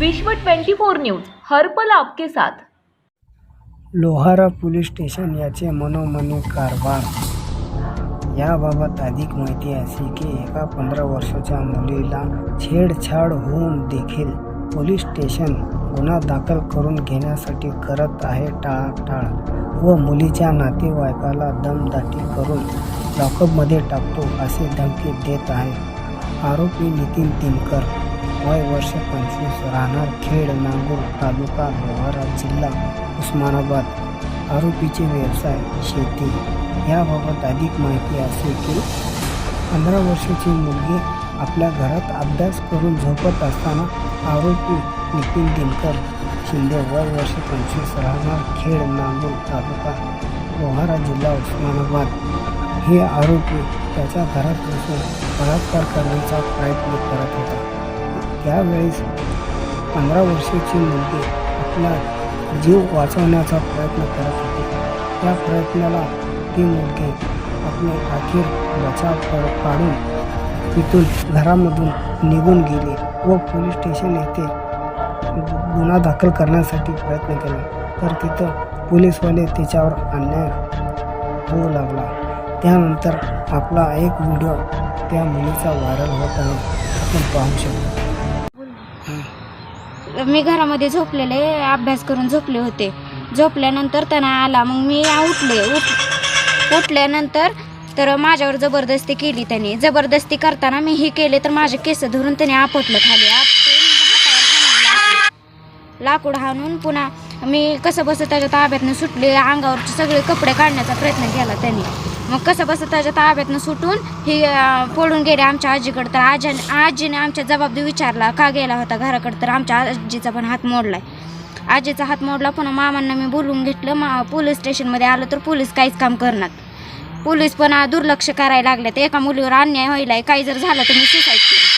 विश्व 24 न्यूज हरपल आपके साथ. लोहारा पोलीस स्टेशन याचे मनोमनी कारभार. याबाबत अधिक माहिती अशी की एका पंधरा वर्षाच्या मुलीला छेडछाड होऊन देखील पोलीस स्टेशन गुन्हा दाखल करून घेण्यासाठी करत आहे टाळाटाळ व मुलीच्या नातेवाईकाला दमदाटी करून लॉकअपमध्ये टाकतो असे धमकी देत आहे आरोपी नितीन तिनकर. वय वर्ष पंचवीस राहणार खेड नांगूर तालुका लोहारा जिल्हा उस्मानाबाद. आरोपीचे व्यवसाय शेती. याबाबत अधिक माहिती असे की पंधरा वर्षाची मुलगी आपल्या घरात अभ्यास करून झोपत असताना आरोपी नितीन दिनकर शिंदे वय वर्ष पंचवीस राहणार खेड नांदूर तालुका लोहारा जिल्हा उस्मानाबाद. हे आरोपी त्याच्या घरात बसून बलात्कार करण्याचा प्रयत्न करत होता. त्यावेळेस पंधरा वर्षाची मुलगी आपला जीव वाचवण्याचा प्रयत्न करत होती. त्या प्रयत्नाला ती मुलगी आपले अखेर बचाव काढून तिथून घरामधून निघून गेली व पोलीस स्टेशन येथे गुन्हा दाखल करण्यासाठी प्रयत्न केला. तर तिथं पोलीसवाले तिच्यावर अन्याय होऊ लागला. त्यानंतर आपला एक व्हिडिओ त्या मुलीचा व्हायरल होत आहे आपण पाहू शकतो. मी घरामध्ये झोपलेले अभ्यास करून झोपले होते. झोपल्यानंतर त्यांना आला. मग मी उठले. उठ उठल्यानंतर तर माझ्यावर जबरदस्ती केली त्याने. जबरदस्ती करताना मी हे केले तर माझे केस धरून त्याने आपटलं खाली. आपटून लाकूड हाणून पुन्हा मी कसं बसं त्याच्या ताब्यातनं सुटले अंगावरचे सगळे कपडे काढण्याचा प्रयत्न केला त्यांनी. मग कसं बसं त्याच्या ताब्यातनं सुटून ही पळून गेले आमच्या आजीकडं. तर आजी आजीने आमच्या जबाबदारी विचारला का गेला होता घराकडं? तर आमच्या आजीचा पण हात मोडलाय. आजीचा हात मोडला पुन्हा मामांना मी बोलवून घेतलं मा पोलीस स्टेशनमध्ये आलं तर पोलीस काहीच काम करणार. पोलीस पण दुर्लक्ष करायला लागले. तर एका मुलीवर अन्याय व्हायला काही जर झालं तर मी सुसाईड केली